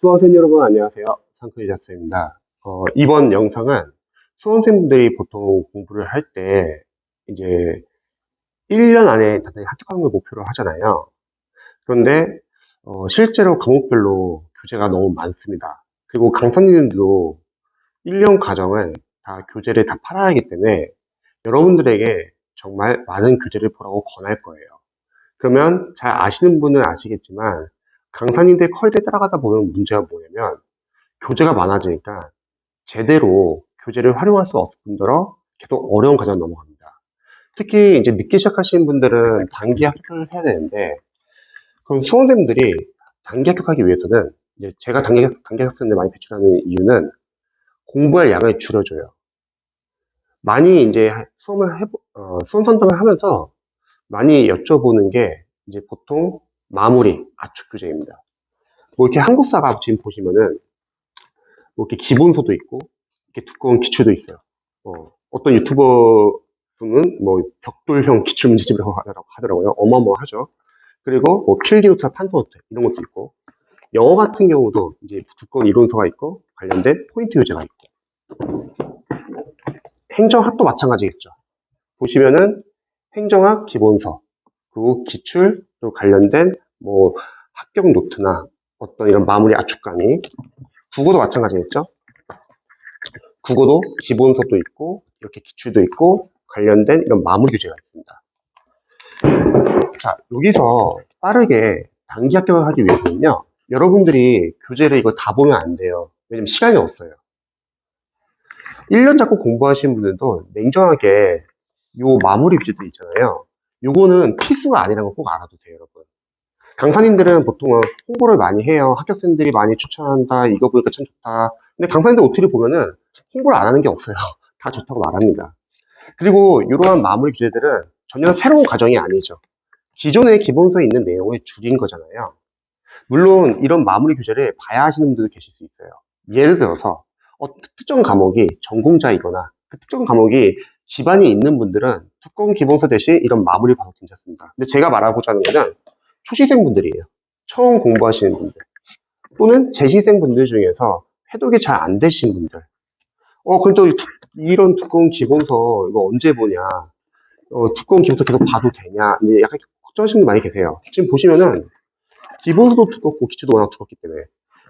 수험생 여러분 안녕하세요. 상크리 작사입니다. 어, 이번 영상은 수험생분들이 보통 공부를 할 때 이제 1년 안에 다들 합격하는 걸 목표로 하잖아요. 그런데 어, 실제로 과목별로 교재가 너무 많습니다. 그리고 강사님들도 1년 과정을 다 교재를 다 팔아야 하기 때문에 여러분들에게 정말 많은 교재를 보라고 권할 거예요. 그러면 잘 아시는 분은 아시겠지만 강사님들 컬에 따라가다 보면 문제가 뭐냐면 교재가 많아지니까 제대로 교재를 활용할 수 없을 뿐더러 계속 어려운 과정을 넘어갑니다. 특히 이제 늦게 시작하시는 분들은 단기 합격을 해야 되는데 그럼 수험생들이 단기 합격하기 위해서는 이제 제가 단기, 학생들 많이 배출하는 이유는 공부할 양을 줄여줘요. 많이 이제 수험을 해, 어, 수험 선정을 하면서 많이 여쭤보는 게 이제 보통 마무리, 압축 교재입니다. 뭐 이렇게 한국사가 지금 보시면은 뭐 이렇게 기본서도 있고 이렇게 두꺼운 기출도 있어요. 어, 어떤 유튜버 분은 뭐 벽돌형 기출 문제집이라고 하더라고요. 어마어마하죠. 그리고 뭐 필기노트나 판서노트 이런 것도 있고 영어 같은 경우도 이제 두꺼운 이론서가 있고 관련된 포인트 교재가 있고 행정학도 마찬가지겠죠. 보시면은 행정학 기본서 그리고 기출 또 관련된 뭐 합격 노트나 어떤 이런 마무리 압축감이 국어도 마찬가지겠죠. 국어도 기본서도 있고 이렇게 기출도 있고 관련된 이런 마무리 교재가 있습니다. 자 여기서 빠르게 단기 합격을 하기 위해서는요. 여러분들이 교재를 이거 다 보면 안 돼요. 왜냐면 시간이 없어요. 1년 잡고 공부하시는 분들도 냉정하게 요 마무리 교재도 있잖아요. 요거는 필수가 아니라는 거 꼭 알아두세요, 여러분. 강사님들은 보통은 홍보를 많이 해요. 합격생들이 많이 추천한다. 이거 보니까 참 좋다. 근데 강사님들 OT를 보면은 홍보를 안 하는 게 없어요. 다 좋다고 말합니다. 그리고 이러한 마무리 교재들은 전혀 새로운 과정이 아니죠. 기존의 기본서에 있는 내용을 줄인 거잖아요. 물론 이런 마무리 교재를 봐야 하시는 분들도 계실 수 있어요. 예를 들어서 어, 특정 과목이 전공자이거나 그 특정 과목이 기반이 있는 분들은 두꺼운 기본서 대신 이런 마무리 봐도 괜찮습니다. 근데 제가 말하고자 하는 거는 초시생 분들이에요. 처음 공부하시는 분들. 또는 재시생 분들 중에서 해독이 잘 안 되신 분들. 어, 그래도 이런 두꺼운 기본서 이거 언제 보냐. 어, 두꺼운 기본서 계속 봐도 되냐. 이제 약간 걱정하시는 분 많이 계세요. 지금 보시면은 기본서도 두껍고 기초도 워낙 두껍기 때문에.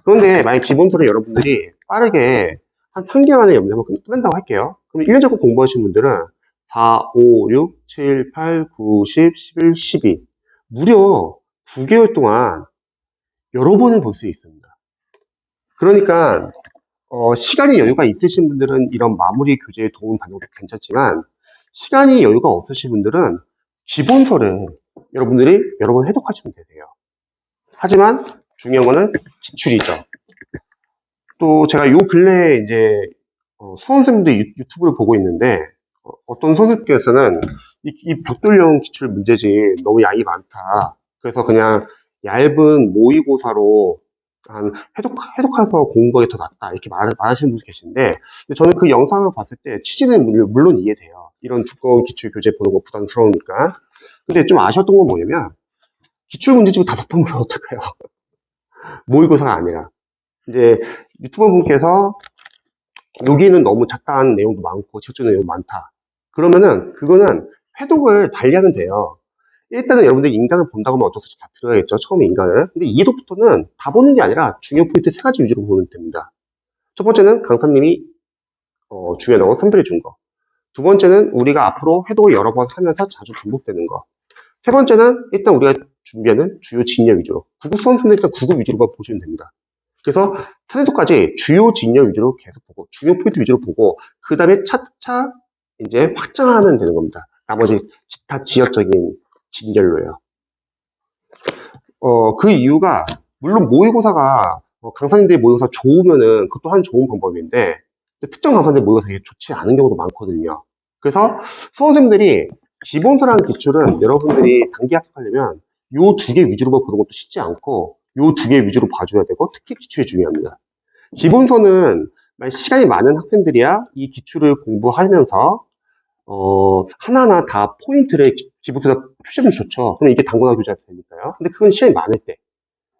그런데 만약 기본서를 여러분들이 빠르게 한 3개월 안에 염려하면 끝낸다고 할게요. 그럼 1년 잡고 공부하신 분들은 4, 5, 6, 7, 8, 9, 10, 11, 12. 무려 9개월 동안 여러 번을 볼 수 있습니다. 그러니까 어, 시간이 여유가 있으신 분들은 이런 마무리 교재에 도움 받는 것도 괜찮지만 시간이 여유가 없으신 분들은 기본서를 여러분들이 여러 번 해독하시면 되세요. 하지만 중요한 거는 기출이죠. 또 제가 요 근래에 이제 어, 수험생들 유튜브를 보고 있는데 어, 떤 선생님께서는 이, 이 벽돌형 기출 문제지 너무 양이 많다. 그래서 그냥 얇은 모의고사로 한 해독, 해독해서 공부하기 더 낫다. 이렇게 말, 말하시는 분도 계신데, 저는 그 영상을 봤을 때 취지는 물론 이해돼요. 이런 두꺼운 기출 교재 보는 거 부담스러우니까. 근데 좀 아쉬웠던 건 뭐냐면, 기출 문제집을 다섯 번 보면 어떡해요. 모의고사가 아니라. 이제 유튜버 분께서 여기는 너무 작다는 내용도 많고, 지적인 내용도 많다. 그러면은, 그거는 해독을 달리하면 돼요. 일단은 여러분들 인강을 본다고 하면 어쩔 수 없이 다 들어야겠죠. 처음에 인강을. 근데 이해도부터는 다 보는 게 아니라 중요 포인트 세 가지 위주로 보면 됩니다. 첫 번째는 강사님이 어, 중요하다고 선별해 준 거. 두 번째는 우리가 앞으로 해독을 여러 번 하면서 자주 반복되는 거. 세 번째는 일단 우리가 준비하는 주요 진열 위주로. 구급 수험생들 일단 구급 위주로만 보시면 됩니다. 그래서 사내도까지 주요 진열 위주로 계속 보고, 중요 포인트 위주로 보고, 그 다음에 차차 이제 확장하면 되는 겁니다. 나머지 기타 지역적인 진결로예요. 어, 그 이유가 물론 모의고사가 어, 강사님들이 모의고사 좋으면은 그것도 한 좋은 방법인데 특정 강사들 모의고사 좋지 않은 경우도 많거든요. 그래서 수험생들이 기본서라는 기출은 여러분들이 단기 합격하려면 요 두 개 위주로만 보는 것도 쉽지 않고 요 두 개 위주로 봐줘야 되고 특히 기출이 중요합니다. 기본서는 시간이 많은 학생들이야 이 기출을 공부하면서 어, 하나하나 다 포인트를 기본서에다 표시하면 좋죠. 그럼 이게 단권화 교재가 되니까요. 근데 그건 시간이 많을 때.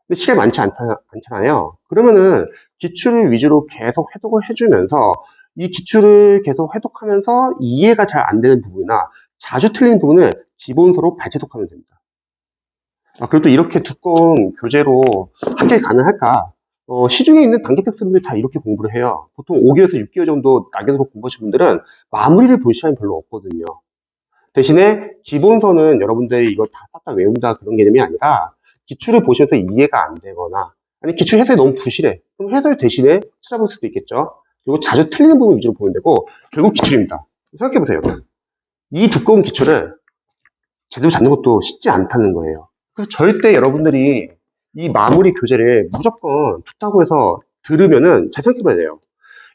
근데 시간이 많지 않다, 않잖아요. 그러면은 기출을 위주로 계속 회독을 해주면서 이 기출을 계속 회독하면서 이해가 잘 안 되는 부분이나 자주 틀린 부분을 기본서로 발제독하면 됩니다. 아, 그리고 또 이렇게 두꺼운 교재로 합격이 가능할까? 어, 시중에 있는 단기 학생분들이 다 이렇게 공부를 해요. 보통 5개월에서 6개월 정도 낙연으로 공부하신 분들은 마무리를 볼 시간이 별로 없거든요. 대신에 기본서는 여러분들이 이거 다싹 다 외운다 그런 개념이 아니라 기출을 보시면서 이해가 안 되거나 아니 기출 해설이 너무 부실해. 그럼 해설 대신에 찾아볼 수도 있겠죠. 그리고 자주 틀리는 부분 위주로 보면 되고 결국 기출입니다. 생각해보세요. 이 두꺼운 기출을 제대로 잡는 것도 쉽지 않다는 거예요. 그래서 절대 여러분들이 이 마무리 교재를 무조건 좋다고 해서 들으면은 잘 생각해봐야 돼요.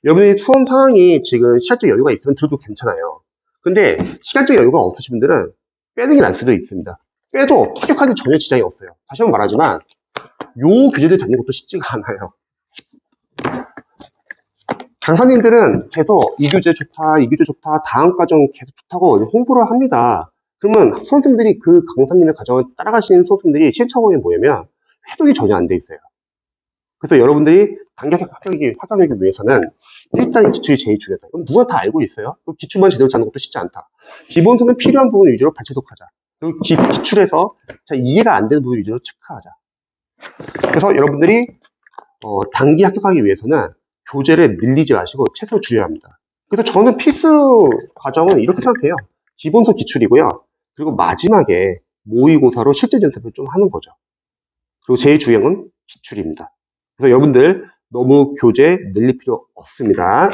여러분이 수험 상황이 지금 시간적 여유가 있으면 들어도 괜찮아요. 근데 시간적 여유가 없으신 분들은 빼는 게 나을 수도 있습니다. 빼도 합격하는 데 전혀 지장이 없어요. 다시 한번 말하지만 요 교재들 잡는 것도 쉽지가 않아요. 강사님들은 계속 이 교재 좋다, 이 교재 좋다, 다음 과정 계속 좋다고 홍보를 합니다. 그러면 선생님들이 그 강사님의 과정을 따라가시는 선생님들이 시행착오에 뭐냐면 해독이 전혀 안 돼 있어요. 그래서 여러분들이 단기 합격하기, 합격하기 위해서는 일단 기출이 제일 중요하다. 그럼 누가 다 알고 있어요? 그 기출만 제대로 잡는 것도 쉽지 않다. 기본서는 필요한 부분 위주로 발제독하자. 그리고 기, 기출에서 자, 이해가 안 되는 부분 위주로 체크하자. 그래서 여러분들이 어, 단기 합격하기 위해서는 교재를 밀리지 마시고 최소 줄여야 합니다. 그래서 저는 필수 과정은 이렇게 생각해요. 기본서 기출이고요. 그리고 마지막에 모의고사로 실제 연습을 좀 하는 거죠. 그리고 중요한 건 기출입니다. 그래서 여러분들 너무 교재 늘릴 필요 없습니다.